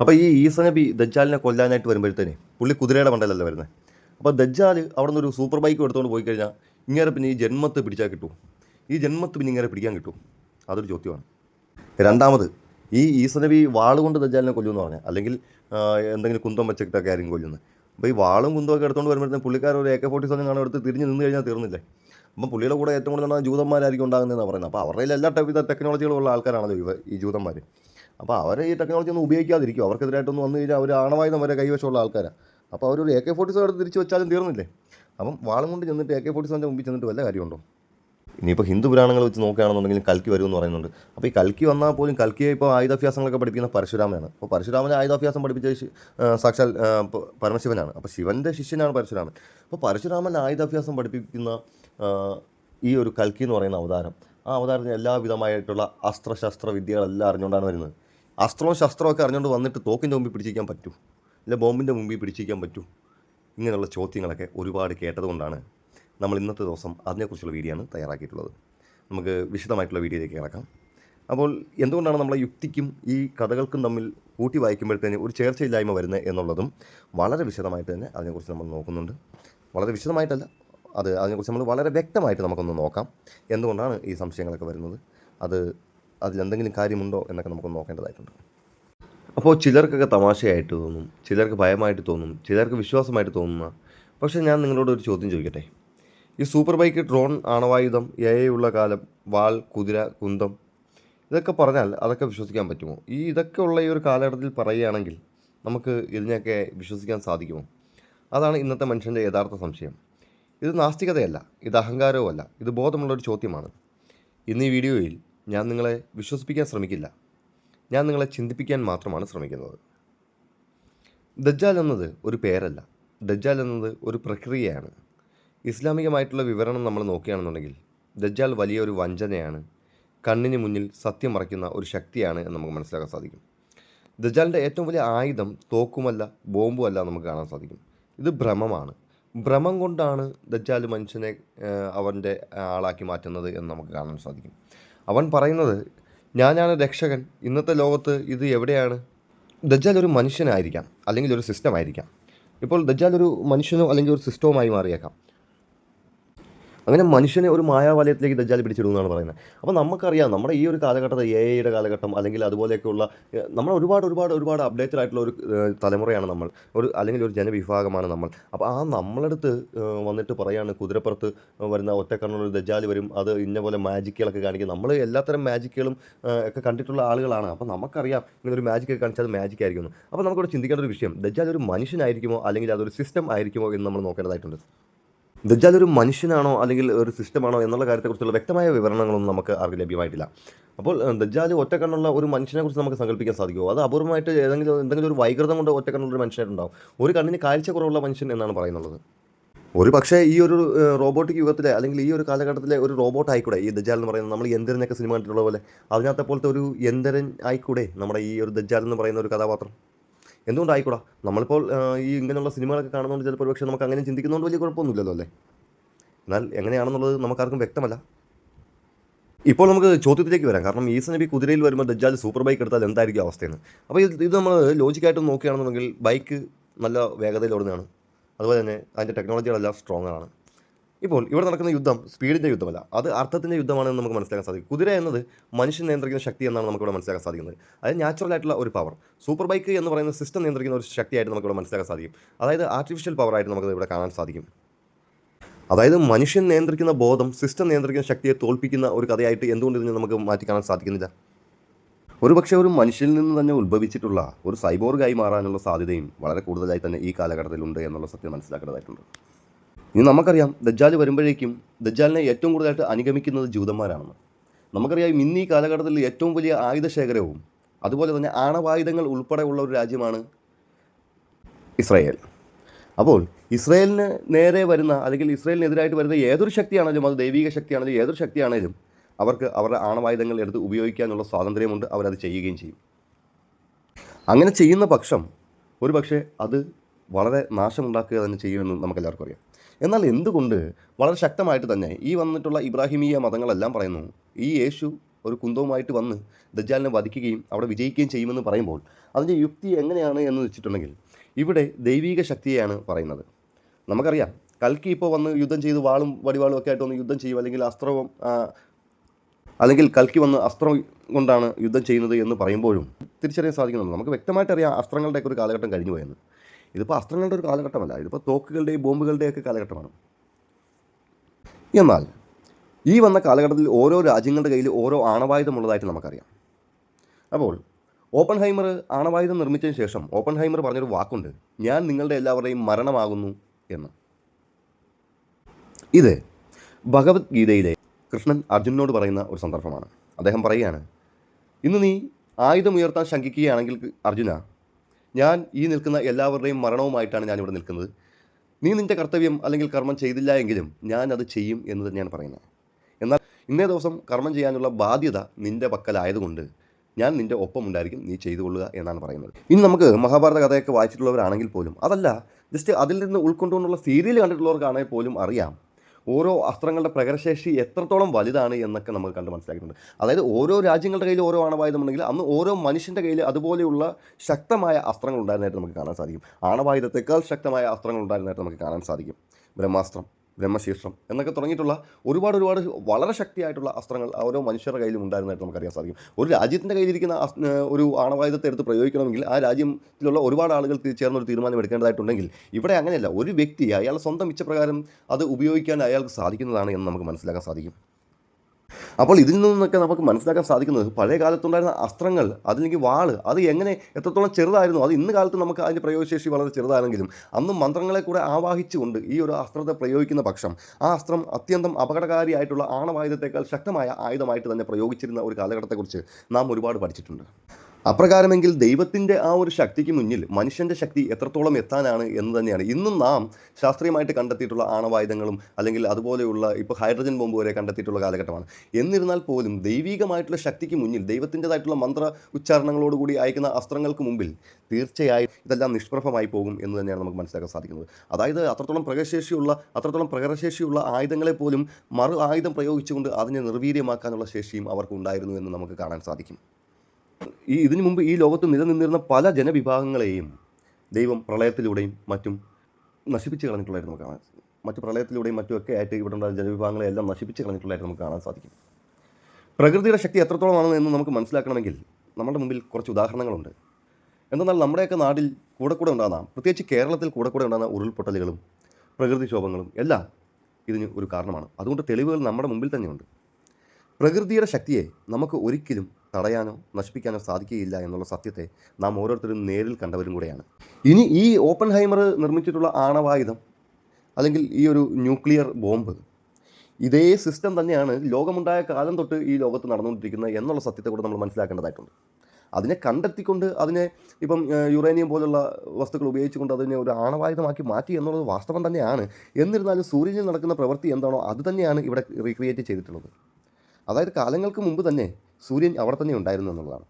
അപ്പോൾ ഈ ഈസ നബി ദജ്ജാലിനെ കൊല്ലാനായിട്ട് വരുമ്പോഴത്തേനെ പുള്ളി കുതിരയുടെ മണ്ടലല്ല വരുന്നത് അപ്പോൾ ദജ്ജാൽ അവിടെ നിന്ന് ഒരു സൂപ്പർ ബൈക്ക് എടുത്തുകൊണ്ട് പോയി കഴിഞ്ഞാൽ ഇങ്ങനെ പിന്നെ ഈ ജന്മത്ത് പിടിച്ചാൽ കിട്ടും. ഈ ജന്മത്ത് പിന്നെ ഇങ്ങനെ പിടിക്കാൻ കിട്ടും. അതൊരു ചോദ്യമാണ്. രണ്ടാമത് ഈ ഈസ നബി വാളുകൊണ്ട് ദജ്ജാലിനെ കൊല്ലുമെന്ന് പറഞ്ഞാൽ അല്ലെങ്കിൽ എന്തെങ്കിലും കുന്തം വെച്ചിട്ടൊക്കെ ആരെങ്കിലും കൊല്ലുന്നത്. അപ്പോൾ ഈ വാളും കുന്തമൊക്കെ എടുത്തുകൊണ്ട് വരുമ്പോഴത്തേക്കും പുള്ളിക്കാർ ഒരു എ കെ ഫോർട്ടി സെവൻ കാണാൻ എടുത്ത് തിരിഞ്ഞ് നിന്ന് കഴിഞ്ഞാൽ തീർന്നില്ലേ? അപ്പം പുള്ളിയുടെ കൂടെ ഏറ്റവും കൂടുതൽ ജൂതന്മാരായിരിക്കും ഉണ്ടാകുന്നതെന്നാണ് പറയുന്നത്. അപ്പോൾ അവരുടെ എല്ലാ വിധ ടെക്നോളജികളും ഉള്ള ആൾക്കാരാണല്ലോ ഈ ജൂതന്മാർ അപ്പോൾ അവർ ഈ ടെക്നോളജി ഒന്നും ഉപയോഗിക്കാതിരിക്കും. അവർക്കെതിരായിട്ടൊന്നും വന്നു കഴിഞ്ഞാൽ അവർ ആണവായുധം വരെ കൈവശമുള്ള ആൾക്കാരാണ് അപ്പോൾ അവരൊരു എ കെ ഫോർട്ടി സെവൻ എടുത്ത് തിരിച്ചു വെച്ചാലും തീർന്നില്ലേ? അപ്പം വാളും കൊണ്ട് ചെന്നിട്ട് എ കെ ഫോർട്ടി സെവന്റെ മുമ്പിൽ ചെന്നിട്ട് വല്ല കാര്യമുണ്ടോ? ഇനിയിപ്പോൾ ഹിന്ദു പുരാണങ്ങൾ വെച്ച് നോക്കുകയാണെന്നുണ്ടെങ്കിൽ കൽക്കി വരുമെന്ന് പറയുന്നുണ്ട്. അപ്പോൾ ഈ കൽക്കി വന്നാൽ പോലും കൽക്കിയെ ഇപ്പോൾ ആയുധാഭ്യാസങ്ങളൊക്കെ പഠിപ്പിക്കുന്ന പരശുരാമനാണ്. അപ്പോൾ പരശുരാമനെ ആയുധാഭ്യാസം പഠിപ്പിച്ച സാക്ഷാൽ പരമശിവനാണ്. അപ്പോൾ ശിവന്റെ ശിഷ്യനാണ് പരശുരാമൻ. അപ്പോൾ പരശുരാമൻ ആയുധാഭ്യാസം പഠിപ്പിക്കുന്ന ഈ ഒരു കൽക്കി എന്ന് പറയുന്ന അവതാരം. ആ അവതാരത്തിന് എല്ലാവിധമായിട്ടുള്ള അസ്ത്രശസ്ത്ര വിദ്യകളെല്ലാം അറിഞ്ഞുകൊണ്ടാണ് വരുന്നത്. അസ്ത്രവും ശസ്ത്രവും ഒക്കെ അറിഞ്ഞുകൊണ്ട് വന്നിട്ട് തോക്കിന്റെ മുമ്പിൽ പിടിച്ചിരിക്കാൻ പറ്റൂ. ഇല്ല ബോംബിന്റെ മുമ്പിൽ പിടിച്ചിരിക്കാൻ പറ്റൂ. ഇങ്ങനെയുള്ള ചോദ്യങ്ങളൊക്കെ ഒരുപാട് കേട്ടതുകൊണ്ടാണ് നമ്മൾ ഇന്നത്തെ ദിവസം അതിനെക്കുറിച്ചുള്ള വീഡിയോ ആണ് തയ്യാറാക്കിയിട്ടുള്ളത്. നമുക്ക് വിശദമായിട്ടുള്ള വീഡിയോയിലേക്ക് കിടക്കാം. അപ്പോൾ എന്തുകൊണ്ടാണ് നമ്മളെ യുക്തിക്കും ഈ കഥകൾക്കും തമ്മിൽ കൂട്ടി വായിക്കുമ്പോഴത്തേന് ഒരു ചേർച്ചയില്ലായ്മ വരുന്നത് എന്നുള്ളതും വളരെ വിശദമായിട്ട് തന്നെ അതിനെക്കുറിച്ച് നമ്മൾ നോക്കുന്നുണ്ട്. വളരെ വിശദമായിട്ടല്ല അത് അതിനെക്കുറിച്ച് നമ്മൾ വളരെ വ്യക്തമായിട്ട് നമുക്കൊന്ന് നോക്കാം. എന്തുകൊണ്ടാണ് ഈ സംശയങ്ങളൊക്കെ വരുന്നത്? അത് അതിലെന്തെങ്കിലും കാര്യമുണ്ടോ എന്നൊക്കെ നമുക്ക് നോക്കേണ്ടതായിട്ടുണ്ട്. അപ്പോൾ ചിലർക്കൊക്കെ തമാശയായിട്ട് തോന്നും ചിലർക്ക് ഭയമായിട്ട് തോന്നും ചിലർക്ക് വിശ്വാസമായിട്ട് തോന്നുന്ന. പക്ഷേ ഞാൻ നിങ്ങളോട് ഒരു ചോദ്യം ചോദിക്കട്ടെ? ഈ സൂപ്പർ ബൈക്ക് ഡ്രോൺ ആണവായുധം എ ഉള്ള കാലം വാൾ കുതിര കുന്തം ഇതൊക്കെ പറഞ്ഞാൽ അതൊക്കെ വിശ്വസിക്കാൻ പറ്റുമോ? ഈ ഇതൊക്കെ ഉള്ള ഈ ഒരു കാലഘട്ടത്തിൽ പറയുകയാണെങ്കിൽ നമുക്ക് ഇതിനെയൊക്കെ വിശ്വസിക്കാൻ സാധിക്കുമോ? അതാണ് ഇന്നത്തെ മനുഷ്യന്റെ യഥാർത്ഥ സംശയം. ഇത് നാസ്തികതയല്ല ഇത് അഹങ്കാരവുമല്ല ഇത് ബോധമുള്ളൊരു ചോദ്യമാണ്. ഇന്ന് ഈ വീഡിയോയിൽ ഞാൻ നിങ്ങളെ വിശ്വസിപ്പിക്കാൻ ശ്രമിക്കില്ല. ഞാൻ നിങ്ങളെ ചിന്തിപ്പിക്കാൻ മാത്രമാണ് ശ്രമിക്കുന്നത്. ദജ്ജാൽ എന്നത് ഒരു പേരല്ല. ദജ്ജാൽ എന്നത് ഒരു പ്രക്രിയയാണ്. ഇസ്ലാമികമായിട്ടുള്ള വിവരണം നമ്മൾ നോക്കുകയാണെന്നുണ്ടെങ്കിൽ ദജ്ജാൽ വലിയൊരു വഞ്ചനയാണ്. കണ്ണിന് മുന്നിൽ സത്യം മറയ്ക്കുന്ന ഒരു ശക്തിയാണ് എന്ന് നമുക്ക് മനസ്സിലാക്കാൻ സാധിക്കും. ദജ്ജാലിന്റെ ഏറ്റവും വലിയ ആയുധം തോക്കുമല്ല ബോംബുമല്ല നമുക്ക് കാണാൻ സാധിക്കും. ഇത് ഭ്രമമാണ്. ഭ്രമം കൊണ്ടാണ് ദജ്ജാൽ മനുഷ്യനെ അവന്റെ ആളാക്കി മാറ്റുന്നത് എന്ന് നമുക്ക് കാണാൻ സാധിക്കും. അവൻ പറയുന്നത് ഞാനാണ് രക്ഷകൻ. ഇന്നത്തെ ലോകത്ത് ഇത് എവിടെയാണ്? ദജാൽ ഒരു മനുഷ്യനായിരിക്കാം അല്ലെങ്കിൽ ഒരു സിസ്റ്റം ആയിരിക്കാം. ഇപ്പോൾ ദജാൽ ഒരു മനുഷ്യനോ അല്ലെങ്കിൽ ഒരു സിസ്റ്റവുമായി മാറിയേക്കാം. അങ്ങനെ മനുഷ്യനെ ഒരു മായാവലയത്തിലേക്ക് ദജ്ജാൽ പിടിച്ചിടുന്നതാണ് പറയുന്നത്. അപ്പോൾ നമുക്കറിയാം നമ്മുടെ ഈ ഒരു കാലഘട്ടത്തിൽ എ ഐയുടെ കാലഘട്ടം അല്ലെങ്കിൽ അതുപോലെയൊക്കെയുള്ള നമ്മൾ ഒരുപാട് ഒരുപാട് ഒരുപാട് അപ്ഡേറ്റഡ് ആയിട്ടുള്ള ഒരു തലമുറയാണ് നമ്മൾ. ഒരു അല്ലെങ്കിൽ ഒരു ജനവിഭാഗമാണ് നമ്മൾ. അപ്പോൾ ആ നമ്മളടുത്ത് വന്നിട്ട് പറയാണ് കുതിരപ്പുറത്ത് വരുന്ന ഒറ്റക്കണ്ണുള്ള ദജ്ജാൽ വരും അത് ഇന്ന പോലെ മാജിക്കുകളൊക്കെ കാണിക്കും. നമ്മൾ എല്ലാത്തരം മാജിക്കുകളും ഒക്കെ കണ്ടിട്ടുള്ള ആളുകളാണ്. അപ്പോൾ നമുക്കറിയാം ഇങ്ങനെ ഒരു മാജിക് ഒക്കെ കാണിച്ചാൽ അത് മാജിക് ആയിരിക്കുന്നു. അപ്പോൾ നമുക്കിവിടെ ചിന്തിക്കേണ്ട ഒരു വിഷയം ദജ്ജാൽ ഒരു മനുഷ്യനായിരിക്കുമോ അല്ലെങ്കിൽ അതൊരു സിസ്റ്റം ആയിരിക്കുമോ എന്ന് നമ്മൾ നോക്കേണ്ടതായിട്ടുണ്ട്. ദജ്ജാൽ ഒരു മനുഷ്യനാണോ അല്ലെങ്കിൽ ഒരു സിസ്റ്റമാണോ എന്നുള്ള കാര്യത്തെക്കുറിച്ചുള്ള വ്യക്തമായ വിവരണങ്ങളൊന്നും നമുക്ക് ആർക്കും ലഭ്യമായിട്ടില്ല. അപ്പോൾ ഏഹ്, ദജ്ജാൽ ഒറ്റക്കണ്ണുള്ള ഒരു മനുഷ്യനെ കുറിച്ച് നമുക്ക് സങ്കല്പിക്കാൻ സാധിക്കുമോ? അത് അപൂർവമായിട്ട് ഏതെങ്കിലും എന്തെങ്കിലും ഒരു വൈകൃതം കൊണ്ട് ഒറ്റക്കണ്ണുള്ള ഒരു മനുഷ്യനായിട്ടുണ്ടാവും. ഒരു കണ്ണിന് കാഴ്ച കുറവുള്ള മനുഷ്യൻ എന്നാണ് പറയുന്നത്. ഒരു പക്ഷേ ഈ ഒരു റോബോട്ടിക് യുഗത്തിലെ അല്ലെങ്കിൽ ഈ ഒരു കാലഘട്ടത്തിലെ ഒരു റോബോട്ട് ആയിക്കൂടെ? ഈ ദജാൽ എന്ന് പറയുന്നത് നമ്മൾ യന്ത്രനൊക്കെ സിനിമ കണ്ടിട്ടുള്ള പോലെ. അതിനകത്തെ പോലത്തെ ഒരു യന്ത്രൻ ആയിക്കൂടെ നമ്മുടെ ഈ ഒരു ദജാൽ എന്ന് പറയുന്ന ഒരു കഥാപാത്രം? എന്തുകൊണ്ടായിക്കൂടാ? നമ്മളിപ്പോൾ ഈ ഇങ്ങനെയുള്ള സിനിമകളൊക്കെ കാണുന്നതുകൊണ്ട് ചിലപ്പോൾ പക്ഷേ നമുക്ക് അങ്ങനെ ചിന്തിക്കുന്നതുകൊണ്ട് വലിയ കുഴപ്പമൊന്നുമില്ലല്ലോ അല്ലേ? എന്നാൽ എങ്ങനെയാണെന്നുള്ളത് നമുക്കാർക്കും വ്യക്തമല്ല. ഇപ്പോൾ നമുക്ക് ചോദ്യത്തിലേക്ക് വരാം. കാരണം ഈ നബി കുതിരയിൽ വരുമ്പോൾ ദജ്ജാൽ സൂപ്പർ ബൈക്ക് എടുത്താൽ എന്തായിരിക്കും അവസ്ഥയെന്ന്? അപ്പോൾ ഇത് ഇത് നമ്മൾ ലോജിക്കായിട്ട് നോക്കുകയാണെന്നുണ്ടെങ്കിൽ ബൈക്ക് നല്ല വേഗതയിൽ ഓടുന്നതാണ് അതുപോലെ തന്നെ അതിന്റെ ടെക്നോളജികളെല്ലാം സ്ട്രോങ് ആണ് ഇപ്പോൾ ഇവിടെ നടക്കുന്ന യുദ്ധം സ്പീഡിന്റെ യുദ്ധമല്ല. അത് അർത്ഥത്തിന്റെ യുദ്ധമാണെന്ന് നമുക്ക് മനസ്സിലാക്കാൻ സാധിക്കും. കുതിര എന്നത് മനുഷ്യൻ നിയന്ത്രിക്കുന്ന ശക്തി എന്നാണ് നമുക്കിവിടെ മനസ്സിലാക്കാൻ സാധിക്കുന്നത്. അതായത് നാച്ചുറൽ ആയിട്ടുള്ള ഒരു പവർ സൂപ്പർ ബൈക്ക് എന്ന് പറയുന്ന സിസ്റ്റം നിയന്ത്രിക്കുന്ന ഒരു ശക്തിയായിട്ട് നമുക്കിവിടെ മനസ്സിലാക്കാൻ സാധിക്കും. അതായത് ആർട്ടിഫിഷ്യൽ പവറായിട്ട് നമുക്ക് ഇവിടെ കാണാൻ സാധിക്കും. അതായത് മനുഷ്യൻ നിയന്ത്രിക്കുന്ന ബോധം സിസ്റ്റം നിയന്ത്രിക്കുന്ന ശക്തിയെ തോൽപ്പിക്കുന്ന ഒരു കഥയായിട്ട് എന്തുകൊണ്ട് ഇതിനെ നമുക്ക് മാറ്റി കാണാൻ സാധിക്കുന്നില്ല? ഒരു പക്ഷേ ഒരു മനുഷ്യനിൽ നിന്ന് തന്നെ ഉത്ഭവിച്ചിട്ടുള്ള ഒരു സൈബോർഗായി മാറാനുള്ള സാധ്യതയും വളരെ കൂടുതലായി തന്നെ ഈ കാലഘട്ടത്തിലുണ്ട് എന്നുള്ള സത്യം മനസ്സിലാക്കേണ്ടതായിട്ടുണ്ട്. ഇനി നമുക്കറിയാം ദജ്ജാൽ വരുമ്പോഴേക്കും ദജ്ജാലിനെ ഏറ്റവും കൂടുതലായിട്ട് അനുഗമിക്കുന്നത് ജൂതന്മാരാണെന്ന്. നമുക്കറിയാം ഇന്ന് കാലഘട്ടത്തിൽ ഏറ്റവും വലിയ ആയുധശേഖരവും അതുപോലെ തന്നെ ആണവായുധങ്ങൾ ഉൾപ്പെടെയുള്ള ഒരു രാജ്യമാണ് ഇസ്രായേൽ. അപ്പോൾ ഇസ്രായേലിന് നേരെ വരുന്ന അല്ലെങ്കിൽ ഇസ്രായേലിനെതിരായിട്ട് വരുന്ന ഏതൊരു ശക്തിയാണെങ്കിലും അത് ദൈവിക ശക്തിയാണെങ്കിലും ഏതൊരു ശക്തിയാണെങ്കിലും അവർക്ക് അവരുടെ ആണവായുധങ്ങൾ എടുത്ത് ഉപയോഗിക്കാനുള്ള സ്വാതന്ത്ര്യമുണ്ട് അവരത് ചെയ്യുകയും ചെയ്യും. അങ്ങനെ ചെയ്യുന്ന പക്ഷം ഒരു പക്ഷേ അത് വളരെ നാശമുണ്ടാക്കുക തന്നെ ചെയ്യുമെന്ന് നമുക്കെല്ലാവർക്കും അറിയാം. എന്നാൽ എന്തുകൊണ്ട് വളരെ ശക്തമായിട്ട് തന്നെ ഈ വന്നിട്ടുള്ള ഇബ്രാഹിമീയ മതങ്ങളെല്ലാം പറയുന്നു ഈ യേശു ഒരു കുന്തവുമായിട്ട് വന്ന് ദജാലിനെ വധിക്കുകയും അവിടെ വിജയിക്കുകയും ചെയ്യുമെന്ന് പറയുമ്പോൾ അതിന്റെ യുക്തി എങ്ങനെയാണ് എന്ന് വെച്ചിട്ടുണ്ടെങ്കിൽ ഇവിടെ ദൈവീക ശക്തിയെയാണ് പറയുന്നത്. നമുക്കറിയാം കൽക്കി ഇപ്പോൾ വന്ന് യുദ്ധം ചെയ്ത് വാളും വടിവാളും ഒക്കെ ആയിട്ട് വന്ന് യുദ്ധം ചെയ്യും അല്ലെങ്കിൽ അസ്ത്രവും അല്ലെങ്കിൽ കൽക്കി വന്ന് അസ്ത്രം കൊണ്ടാണ് യുദ്ധം ചെയ്യുന്നത് എന്ന് പറയുമ്പോഴും തിരിച്ചറിയാൻ സാധിക്കുന്നുണ്ട്. നമുക്ക് വ്യക്തമായിട്ട് അറിയാം അസ്ത്രങ്ങളുടെയൊക്കെ ഒരു കാലഘട്ടം കഴിഞ്ഞു പോയെന്ന് ഇതിപ്പോൾ അസ്ത്രങ്ങളുടെ ഒരു കാലഘട്ടമല്ല. ഇതിപ്പോൾ തോക്കുകളുടെയും ബോംബുകളുടെയൊക്കെ കാലഘട്ടമാണ്. എന്നാൽ ഈ വന്ന കാലഘട്ടത്തിൽ ഓരോ രാജ്യങ്ങളുടെ കയ്യിൽ ഓരോ ആണവായുധമുള്ളതായിട്ട് നമുക്കറിയാം. അപ്പോൾ ഓപ്പൺ ഹൈമർ ആണവായുധം നിർമ്മിച്ചതിന് ശേഷം ഓപ്പൺ ഹൈമർ പറഞ്ഞൊരു വാക്കുണ്ട് ഞാൻ നിങ്ങളുടെ എല്ലാവരുടെയും മരണമാകുന്നു എന്ന്. ഇത് ഭഗവത്ഗീതയിലെ കൃഷ്ണൻ അർജുനോട് പറയുന്ന ഒരു സന്ദർഭമാണ്. അദ്ദേഹം പറയുകയാണ് ഇന്ന് നീ ആയുധം ഉയർത്താൻ ശങ്കിക്കുകയാണെങ്കിൽ അർജുന ഞാൻ ഈ നിൽക്കുന്ന എല്ലാവരുടെയും മരണവുമായിട്ടാണ് ഞാനിവിടെ നിൽക്കുന്നത്. നീ നിന്റെ കർത്തവ്യം അല്ലെങ്കിൽ കർമ്മം ചെയ്തില്ല എങ്കിലും ഞാൻ അത് ചെയ്യും എന്ന് തന്നെയാണ് പറയുന്നത്. എന്നാൽ ഇന്നേ ദിവസം കർമ്മം ചെയ്യാനുള്ള ബാധ്യത നിന്റെ പക്കലായതുകൊണ്ട് ഞാൻ നിന്റെ ഒപ്പം ഉണ്ടായിരിക്കും നീ ചെയ്തു കൊള്ളുക എന്നാണ് പറയുന്നത്. ഇനി നമുക്ക് മഹാഭാരത കഥയൊക്കെ വായിച്ചിട്ടുള്ളവരാണെങ്കിൽ പോലും അതല്ല ജസ്റ്റ് അതിൽ നിന്ന് ഉൾക്കൊണ്ടുകൊണ്ടുള്ള സീരിയൽ കണ്ടിട്ടുള്ളവർക്കാണെങ്കിൽ പോലും അറിയാം ഓരോ അസ്ത്രങ്ങളുടെ പ്രകരശേഷി എത്രത്തോളം വലുതാണ് എന്നൊക്കെ നമുക്ക് കണ്ട് മനസ്സിലാക്കിയിട്ടുണ്ട്. അതായത് ഓരോ രാജ്യങ്ങളുടെ കയ്യിൽ ഓരോ ആണവായുധമുണ്ടെങ്കിൽ അന്ന് ഓരോ മനുഷ്യന്റെ കയ്യിൽ അതുപോലെയുള്ള ശക്തമായ അസ്ത്രങ്ങൾ ഉണ്ടായിരുന്നതായിട്ട് നമുക്ക് കാണാൻ സാധിക്കും. ആണവായുധത്തെക്കാൾ ശക്തമായ അസ്ത്രങ്ങൾ ഉണ്ടായിരുന്നതായിട്ട് നമുക്ക് കാണാൻ സാധിക്കും. ബ്രഹ്മാസ്ത്രം. ബ്രഹ്മശീർഷം എന്നൊക്കെ തുടങ്ങിയിട്ടുള്ള ഒരുപാട് ഒരുപാട് വളരെ ശക്തിയായിട്ടുള്ള അസ്ത്രങ്ങൾ ഓരോ മനുഷ്യരുടെ കയ്യിലും ഉണ്ടായിരുന്നതായിട്ട് നമുക്കറിയാൻ സാധിക്കും. ഒരു രാജ്യത്തിന്റെ കയ്യിലിരിക്കുന്ന ഒരു ആണവായുധത്തെ എടുത്ത് പ്രയോഗിക്കണമെങ്കിൽ ആ രാജ്യത്തിലുള്ള ഒരുപാട് ആളുകൾ ചേർന്ന് ഒരു തീരുമാനം എടുക്കേണ്ടതായിട്ടുണ്ടെങ്കിൽ ഇവിടെ അങ്ങനെയല്ല. ഒരു വ്യക്തി അയാൾ സ്വന്തം ഇച്ഛപ്രകാരം അത് ഉപയോഗിക്കാൻ അയാൾക്ക് സാധിക്കുന്നതാണ് എന്ന് നമുക്ക് മനസ്സിലാക്കാൻ സാധിക്കും. അപ്പോൾ ഇതിൽ നിന്നൊക്കെ നമുക്ക് മനസ്സിലാക്കാൻ സാധിക്കുന്നത് പഴയ കാലത്തുണ്ടായിരുന്ന അസ്ത്രങ്ങൾ അതിലേക്ക് വാൾ അത് എങ്ങനെ എത്രത്തോളം ചെറുതായിരുന്നു അത് ഇന്ന് കാലത്ത് നമുക്ക് അതിന്റെ പ്രയോഗശേഷി വളരെ ചെറുതാണെങ്കിലും അന്ന് മന്ത്രങ്ങളെ കൂടെ ആവാഹിച്ചുകൊണ്ട് ഈ ഒരു അസ്ത്രത്തെ പ്രയോഗിക്കുന്ന പക്ഷം ആ അസ്ത്രം അത്യന്തം അപകടകാരിയായിട്ടുള്ള ആണവായുധത്തെക്കാൾ ശക്തമായ ആയുധമായിട്ട് തന്നെ പ്രയോഗിച്ചിരുന്ന ഒരു കാലഘട്ടത്തെക്കുറിച്ച് നാം ഒരുപാട് പഠിച്ചിട്ടുണ്ട്. അപ്രകാരമെങ്കിൽ ദൈവത്തിന്റെ ആ ഒരു ശക്തിക്ക് മുന്നിൽ മനുഷ്യന്റെ ശക്തി എത്രത്തോളം എത്താനാണ് എന്ന് തന്നെയാണ്. ഇന്നും നാം ശാസ്ത്രീയമായിട്ട് കണ്ടെത്തിയിട്ടുള്ള ആണവായുധങ്ങളും അല്ലെങ്കിൽ അതുപോലെയുള്ള ഇപ്പോൾ ഹൈഡ്രജൻ ബോംബ് വരെ കണ്ടെത്തിയിട്ടുള്ള കാലഘട്ടമാണ്. എന്നിരുന്നാൽ പോലും ദൈവികമായിട്ടുള്ള ശക്തിക്ക് മുന്നിൽ ദൈവത്തിന്റെതായിട്ടുള്ള മന്ത്ര ഉച്ചാരണങ്ങളോടുകൂടി അയക്കുന്ന അസ്ത്രങ്ങൾക്ക് മുമ്പിൽ തീർച്ചയായും ഇതെല്ലാം നിഷ്പ്രഭമായി പോകും എന്ന് തന്നെയാണ് നമുക്ക് മനസ്സിലാക്കാൻ സാധിക്കുന്നത്. അതായത് അത്രത്തോളം പ്രകടശേഷിയുള്ള അത്രത്തോളം പ്രകടശേഷിയുള്ള ആയുധങ്ങളെ പോലും മറു ആയുധം പ്രയോഗിച്ചുകൊണ്ട് അതിനെ നിർവീര്യമാക്കാനുള്ള ശേഷിയും അവർക്ക് ഉണ്ടായിരുന്നു എന്ന് നമുക്ക് കാണാൻ സാധിക്കും. ഈ ഇതിനു മുമ്പ് ഈ ലോകത്ത് നിലനിന്നിരുന്ന പല ജനവിഭാഗങ്ങളെയും ദൈവം പ്രളയത്തിലൂടെയും മറ്റും നശിപ്പിച്ച് കളഞ്ഞിട്ടുള്ളതായിട്ട് നമുക്ക് കാണാൻ മറ്റു പ്രളയത്തിലൂടെയും മറ്റുമൊക്കെ ആയിട്ട് ഇവിടെ ഉണ്ടായ ജനവിഭാഗങ്ങളെല്ലാം നശിപ്പിച്ച് കളഞ്ഞിട്ടുള്ളതായിട്ട് നമുക്ക് കാണാൻ സാധിക്കും. പ്രകൃതിയുടെ ശക്തി എത്രത്തോളമാണ് എന്ന് നമുക്ക് മനസ്സിലാക്കണമെങ്കിൽ നമ്മുടെ മുമ്പിൽ കുറച്ച് ഉദാഹരണങ്ങളുണ്ട്. എന്തെന്നാൽ നമ്മുടെയൊക്കെ നാട്ടിൽ കൂടെ കൂടെ ഉണ്ടാകുന്ന പ്രത്യേകിച്ച് കേരളത്തിൽ കൂടെ കൂടെ ഉണ്ടാകുന്ന ഉരുൾപൊട്ടലുകളും പ്രകൃതിക്ഷോഭങ്ങളും എല്ലാം ഇതിന് ഒരു കാരണമാണ്. അതുകൊണ്ട് തെളിവുകൾ നമ്മുടെ മുമ്പിൽ തന്നെയുണ്ട്. പ്രകൃതിയുടെ ശക്തിയെ നമുക്ക് ഒരിക്കലും തടയാനോ നശിപ്പിക്കാനോ സാധിക്കുകയില്ല എന്നുള്ള സത്യത്തെ നാം ഓരോരുത്തരും നേരിൽ കണ്ടവരും കൂടെയാണ്. ഇനി ഈ ഓപ്പൺ ഹൈമർ നിർമ്മിച്ചിട്ടുള്ള ആണവായുധം അല്ലെങ്കിൽ ഈ ഒരു ന്യൂക്ലിയർ ബോംബ് ഇതേ സിസ്റ്റം തന്നെയാണ് ലോകമുണ്ടായ കാലം തൊട്ട് ഈ ലോകത്ത് നടന്നുകൊണ്ടിരിക്കുന്നത് എന്നുള്ള സത്യത്തെ കൂടെ നമ്മൾ മനസ്സിലാക്കേണ്ടതായിട്ടുണ്ട്. അതിനെ കണ്ടെത്തിക്കൊണ്ട് അതിനെ ഇപ്പം യുറേനിയം പോലുള്ള വസ്തുക്കൾ ഉപയോഗിച്ചുകൊണ്ട് അതിനെ ഒരു ആണവായുധമാക്കി മാറ്റി എന്നുള്ളത് വാസ്തവം തന്നെയാണ്. എന്നിരുന്നാലും സൂര്യനിൽ നടക്കുന്ന പ്രവൃത്തി എന്താണോ അത് തന്നെയാണ് ഇവിടെ റീക്രിയേറ്റ് ചെയ്തിട്ടുള്ളത്. അതായത് കാലങ്ങൾക്ക് മുമ്പ് തന്നെ സൂര്യൻ അവിടെ തന്നെ ഉണ്ടായിരുന്നു എന്നുള്ളതാണ്.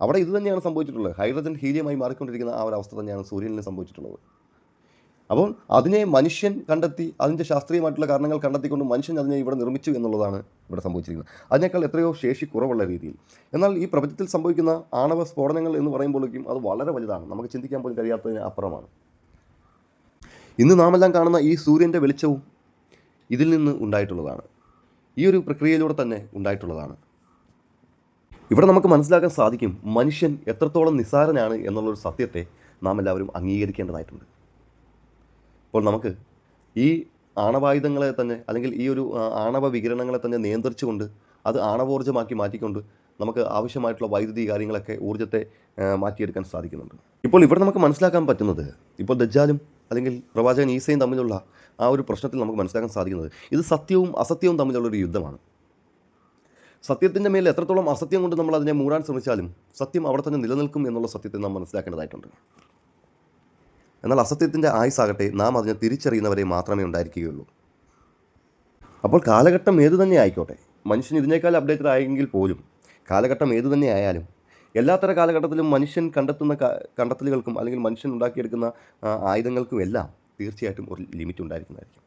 അവിടെ ഇത് തന്നെയാണ് സംഭവിച്ചിട്ടുള്ളത്. ഹൈഡ്രജൻ ഹീലിയമായി മാറിക്കൊണ്ടിരിക്കുന്ന ആ ഒരു അവസ്ഥ തന്നെയാണ് സൂര്യനിൽ സംഭവിച്ചിട്ടുള്ളത്. അപ്പോൾ അതിനെ മനുഷ്യൻ കണ്ടെത്തി അതിന്റെ ശാസ്ത്രീയമായിട്ടുള്ള കാരണങ്ങൾ കണ്ടെത്തിക്കൊണ്ട് മനുഷ്യൻ അതിനെ ഇവിടെ നിർമ്മിച്ചു എന്നുള്ളതാണ് ഇവിടെ സംഭവിച്ചിരിക്കുന്നത്. അതിനേക്കാൾ എത്രയോ ശേഷി കുറവുള്ള രീതിയിൽ. എന്നാൽ ഈ പ്രപഞ്ചത്തിൽ സംഭവിക്കുന്ന ആണവ സ്ഫോടനങ്ങൾ എന്ന് പറയുമ്പോഴേക്കും അത് വളരെ വലുതാണ്. നമുക്ക് ചിന്തിക്കാൻ പോലും കഴിയാത്തതിന് അപ്പുറമാണ്. ഇന്ന് നാമെല്ലാം കാണുന്ന ഈ സൂര്യന്റെ വെളിച്ചവും ഇതിൽ നിന്ന് ഉണ്ടായിട്ടുള്ളതാണ്. ഈ ഒരു പ്രക്രിയയിലൂടെ തന്നെ ഉണ്ടായിട്ടുള്ളതാണ്. ഇവിടെ നമുക്ക് മനസ്സിലാക്കാൻ സാധിക്കും മനുഷ്യൻ എത്രത്തോളം നിസ്സാരനാണ് എന്നുള്ളൊരു സത്യത്തെ നാം എല്ലാവരും അംഗീകരിക്കേണ്ടതായിട്ടുണ്ട്. അപ്പോൾ നമുക്ക് ഈ ആണവായുധങ്ങളെ തന്നെ അല്ലെങ്കിൽ ഈ ഒരു ആണവ വികിരണങ്ങളെ തന്നെ നിയന്ത്രിച്ചുകൊണ്ട് അത് ആണവോർജമാക്കി മാറ്റിക്കൊണ്ട് നമുക്ക് ആവശ്യമായിട്ടുള്ള വൈദ്യുതി കാര്യങ്ങളൊക്കെ ഊർജത്തെ മാറ്റിയെടുക്കാൻ സാധിക്കുന്നുണ്ട്. ഇപ്പോൾ ഇവിടെ നമുക്ക് മനസ്സിലാക്കാൻ പറ്റുന്നത് ഇപ്പോൾ ദജ്ജാലും അല്ലെങ്കിൽ പ്രവാചകൻ ഈസയും തമ്മിലുള്ള ആ ഒരു പ്രശ്നത്തിൽ നമുക്ക് മനസ്സിലാക്കാൻ സാധിക്കുന്നത്. ഇത് സത്യവും അസത്യവും തമ്മിലുള്ളൊരു യുദ്ധമാണ്. സത്യത്തിന്റെ മേൽ എത്രത്തോളം അസത്യം കൊണ്ട് നമ്മൾ അതിനെ മൂടാൻ ശ്രമിച്ചാലും സത്യം അവിടെ തന്നെ നിലനിൽക്കും എന്നുള്ള സത്യത്തെ നാം മനസ്സിലാക്കേണ്ടതായിട്ടുണ്ട്. എന്നാൽ അസത്യത്തിന്റെ ആയുസാകട്ടെ നാം അതിനെ തിരിച്ചറിയുന്നവരെ മാത്രമേ ഉണ്ടായിരിക്കുകയുള്ളൂ. അപ്പോൾ കാലഘട്ടം ഏതു തന്നെ ആയിക്കോട്ടെ. മനുഷ്യൻ ഇതിനേക്കാൾ അപ്ഡേറ്റഡ് ആയെങ്കിൽ പോലും കാലഘട്ടം ഏതു തന്നെ ആയാലും എല്ലാത്തര കാലഘട്ടത്തിലും മനുഷ്യൻ കണ്ടെത്തുന്ന കണ്ടെത്തലുകൾക്കും അല്ലെങ്കിൽ മനുഷ്യൻ ഉണ്ടാക്കിയെടുക്കുന്ന ആയുധങ്ങൾക്കും എല്ലാം തീർച്ചയായിട്ടും ഒരു ലിമിറ്റ് ഉണ്ടായിരിക്കുന്നതായിരിക്കും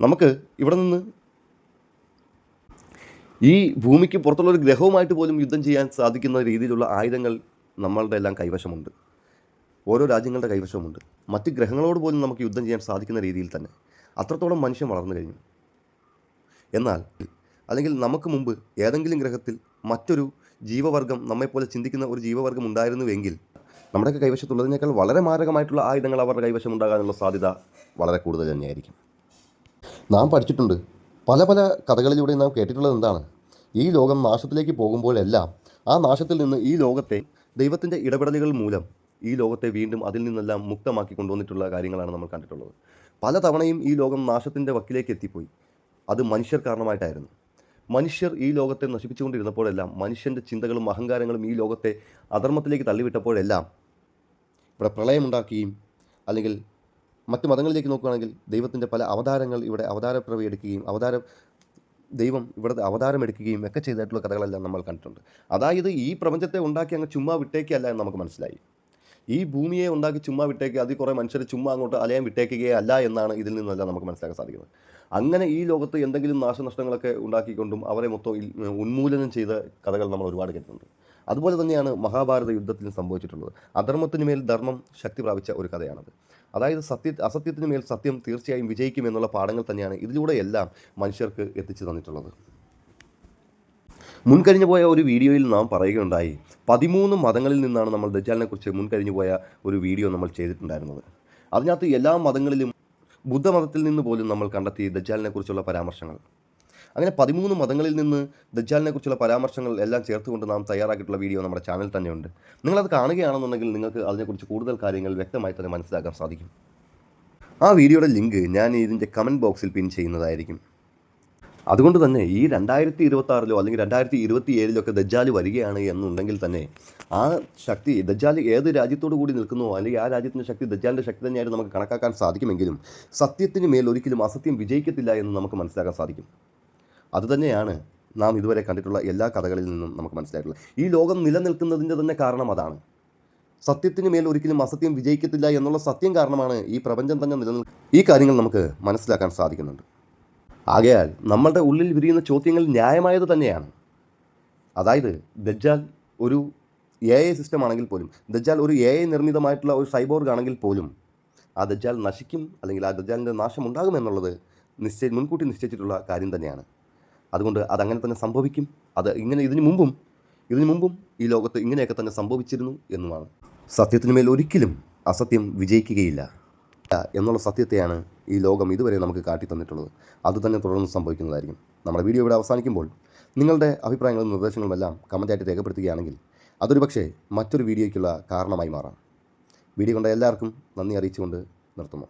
നമുക്ക് ഇവിടെ നിന്ന് ഈ ഭൂമിക്ക് പുറത്തുള്ള ഒരു ഗ്രഹവുമായിട്ട് പോലും യുദ്ധം ചെയ്യാൻ സാധിക്കുന്ന രീതിയിലുള്ള ആയുധങ്ങൾ നമ്മളുടെ എല്ലാം കൈവശമുണ്ട്. ഓരോ രാജ്യങ്ങളുടെ കൈവശമുണ്ട്. മറ്റ് ഗ്രഹങ്ങളോട് പോലും നമുക്ക് യുദ്ധം ചെയ്യാൻ സാധിക്കുന്ന രീതിയിൽ തന്നെ അത്രത്തോളം മനുഷ്യൻ വളർന്നു കഴിഞ്ഞു. എന്നാൽ അല്ലെങ്കിൽ നമുക്ക് മുമ്പ് ഏതെങ്കിലും ഗ്രഹത്തിൽ മറ്റൊരു ജീവവർഗം നമ്മെപ്പോലെ ചിന്തിക്കുന്ന ഒരു ജീവവർഗം ഉണ്ടായിരുന്നുവെങ്കിൽ നമ്മുടെയൊക്കെ കൈവശത്തുള്ളതിനേക്കാൾ വളരെ മാരകമായിട്ടുള്ള ആയുധങ്ങൾ അവരുടെ കൈവശം ഉണ്ടാകാനുള്ള സാധ്യത വളരെ കൂടുതൽ തന്നെയായിരിക്കും. നാം പഠിച്ചിട്ടുണ്ട്. പല പല കഥകളിലൂടെ നാം കേട്ടിട്ടുള്ളത് എന്താണ്? ഈ ലോകം നാശത്തിലേക്ക് പോകുമ്പോഴെല്ലാം ആ നാശത്തിൽ നിന്ന് ഈ ലോകത്തെ ദൈവത്തിന്റെ ഇടപെടലുകൾ മൂലം ഈ ലോകത്തെ വീണ്ടും അതിൽ നിന്നെല്ലാം മുക്തമാക്കി കൊണ്ടുവന്നിട്ടുള്ള കാര്യങ്ങളാണ് നമ്മൾ കണ്ടിട്ടുള്ളത്. പല തവണയും ഈ ലോകം നാശത്തിന്റെ വക്കിലേക്ക് എത്തിപ്പോയി. അത് മനുഷ്യർ കാരണമായിട്ടായിരുന്നു. മനുഷ്യർ ഈ ലോകത്തെ നശിപ്പിച്ചുകൊണ്ടിരുന്നപ്പോഴെല്ലാം മനുഷ്യന്റെ ചിന്തകളും അഹങ്കാരങ്ങളും ഈ ലോകത്തെ അധർമ്മത്തിലേക്ക് തള്ളിവിട്ടപ്പോഴെല്ലാം ഇവിടെ പ്രളയമുണ്ടാക്കുകയും അല്ലെങ്കിൽ മറ്റ് മതങ്ങളിലേക്ക് നോക്കുകയാണെങ്കിൽ ദൈവത്തിന്റെ പല അവതാരങ്ങൾ ഇവിടെ അവതാരപ്പിറവി എടുക്കുകയും അവതാര ദൈവം ഇവിടുത്തെ അവതാരം എടുക്കുകയും ഒക്കെ ചെയ്തിട്ടുള്ള കഥകളെല്ലാം നമ്മൾ കണ്ടിട്ടുണ്ട്. അതായത് ഈ പ്രപഞ്ചത്തെ ഉണ്ടാക്കി അങ്ങ് ചുമ്മാ വിട്ടേക്കല്ല എന്ന് നമുക്ക് മനസ്സിലായി. ഈ ഭൂമിയെ ഉണ്ടാക്കി ചുമ്മാ വിട്ടേക്കുക അതിൽ കുറേ മനുഷ്യർ ചുമ്മാ അങ്ങോട്ട് അലയാൻ വിട്ടേക്കുകയല്ല എന്നാണ് ഇതിൽ നിന്നല്ല നമുക്ക് മനസ്സിലാക്കാൻ സാധിക്കുന്നത്. അങ്ങനെ ഈ ലോകത്ത് എന്തെങ്കിലും നാശനഷ്ടങ്ങളൊക്കെ ഉണ്ടാക്കിക്കൊണ്ടും അവരെ മൊത്തം ഉന്മൂലനം ചെയ്ത കഥകൾ നമ്മൾ ഒരുപാട് കേട്ടിട്ടുണ്ട്. അതുപോലെ തന്നെയാണ് മഹാഭാരത യുദ്ധത്തിൽ സംഭവിച്ചിട്ടുള്ളത്. അധർമ്മത്തിന് മേൽ ധർമ്മം ശക്തി പ്രാപിച്ച ഒരു കഥയാണത്. അതായത് സത്യ അസത്യത്തിന് മേൽ സത്യം തീർച്ചയായും വിജയിക്കും എന്നുള്ള പാഠങ്ങൾ തന്നെയാണ് ഇതിലൂടെ എല്ലാം മനുഷ്യർക്ക് എത്തിച്ചു തന്നിട്ടുള്ളത്. മുൻകഴിഞ്ഞു പോയ ഒരു വീഡിയോയിൽ നാം പറയുകയുണ്ടായി പതിമൂന്ന് മതങ്ങളിൽ നിന്നാണ് നമ്മൾ ദജ്ജാലിനെ കുറിച്ച് മുൻകഴിഞ്ഞു പോയ ഒരു വീഡിയോ നമ്മൾ ചെയ്തിട്ടുണ്ടായിരുന്നത്. അതിനകത്ത് എല്ലാ മതങ്ങളിലും ബുദ്ധമതത്തിൽ നിന്ന് പോലും നമ്മൾ കണ്ടെത്തി ദജ്ജാലിനെ കുറിച്ചുള്ള പരാമർശങ്ങൾ. അങ്ങനെ പതിമൂന്ന് മതങ്ങളിൽ നിന്ന് ദജ്ജാലിനെ കുറിച്ചുള്ള പരാമർശങ്ങൾ എല്ലാം ചേർത്തുകൊണ്ട് നാം തയ്യാറാക്കിയിട്ടുള്ള വീഡിയോ നമ്മുടെ ചാനൽ തന്നെയുണ്ട്. നിങ്ങളത് കാണുകയാണെന്നുണ്ടെങ്കിൽ നിങ്ങൾക്ക് അതിനെക്കുറിച്ച് കൂടുതൽ കാര്യങ്ങൾ വ്യക്തമായി തന്നെ മനസ്സിലാക്കാൻ സാധിക്കും. ആ വീഡിയോയുടെ ലിങ്ക് ഞാൻ ഇതിന്റെ കമന്റ് ബോക്സിൽ പിൻ ചെയ്യുന്നതായിരിക്കും. അതുകൊണ്ട് തന്നെ ഈ രണ്ടായിരത്തി ഇരുപത്തി ആറിലോ അല്ലെങ്കിൽ രണ്ടായിരത്തി ഇരുപത്തി ഏഴിലൊക്കെ ദജ്ജാൽ വരികയാണ് എന്നുണ്ടെങ്കിൽ തന്നെ ആ ശക്തി ദജ്ജാൽ ഏത് രാജ്യത്തോടു കൂടി നിൽക്കുന്നു അല്ലെങ്കിൽ ആ രാജ്യത്തിന്റെ ശക്തി ദജ്ജാലിന്റെ ശക്തി തന്നെയായിട്ട് നമുക്ക് കണക്കാക്കാൻ സാധിക്കുമെങ്കിലും സത്യത്തിന് മേൽ ഒരിക്കലും അസത്യം വിജയിക്കത്തില്ല എന്ന് നമുക്ക് മനസ്സിലാക്കാൻ സാധിക്കും. അതുതന്നെയാണ് നാം ഇതുവരെ കണ്ടിട്ടുള്ള എല്ലാ കഥകളിൽ നിന്നും നമുക്ക് മനസ്സിലായിട്ടുള്ളത്. ഈ ലോകം നിലനിൽക്കുന്നതിന്റെ തന്നെ കാരണം അതാണ്. സത്യത്തിന് മേൽ ഒരിക്കലും അസത്യം വിജയിക്കത്തില്ല എന്നുള്ള സത്യം കാരണമാണ് ഈ പ്രപഞ്ചം തന്നെ നിലനിൽക്കുന്നത്. ഈ കാര്യങ്ങൾ നമുക്ക് മനസ്സിലാക്കാൻ സാധിക്കുന്നുണ്ട്. ആകയാൽ നമ്മളുടെ ഉള്ളിൽ വിരിയുന്ന ചോദ്യങ്ങൾ ന്യായമായത് തന്നെയാണ്. അതായത് ദജ്ജാൽ ഒരു എ ഐ സിസ്റ്റം ആണെങ്കിൽ പോലും ദജ്ജാൽ ഒരു എ ഐ നിർമ്മിതമായിട്ടുള്ള ഒരു സൈബോർഗ് ആണെങ്കിൽ പോലും ആ ദജ്ജാൽ നശിക്കും അല്ലെങ്കിൽ ആ ദജ്ജാലിന്റെ നാശം ഉണ്ടാകും എന്നുള്ളത് നിശ്ചയ മുൻകൂട്ടി നിശ്ചയിച്ചിട്ടുള്ള കാര്യം തന്നെയാണ്. അതുകൊണ്ട് അതങ്ങനെ തന്നെ സംഭവിക്കും. അത് ഇങ്ങനെ ഇതിനു മുമ്പും ഇതിനു മുമ്പും ഈ ലോകത്ത് ഇങ്ങനെയൊക്കെ തന്നെ സംഭവിച്ചിരുന്നു എന്നുമാണ്. സത്യത്തിനുമേൽ ഒരിക്കലും അസത്യം വിജയിക്കുകയില്ല. എന്നുള്ള സത്യത്തെയാണ് ഈ ലോകം ഇതുവരെ നമുക്ക് കാട്ടി തന്നിട്ടുള്ളത് അത് തന്നെ തുടർന്ന് സംഭവിക്കുന്നതായിരിക്കും. നമ്മുടെ വീഡിയോ ഇവിടെ അവസാനിക്കുമ്പോൾ നിങ്ങളുടെ അഭിപ്രായങ്ങളും നിർദ്ദേശങ്ങളും എല്ലാം കമന്റായിട്ട് രേഖപ്പെടുത്തുകയാണെങ്കിൽ അതൊരു പക്ഷേ മറ്റൊരു വീഡിയോയ്ക്കുള്ള കാരണമായി മാറാം. വീഡിയോ കണ്ട എല്ലാവർക്കും നന്ദി അറിയിച്ചുകൊണ്ട് നിർത്തുന്നു.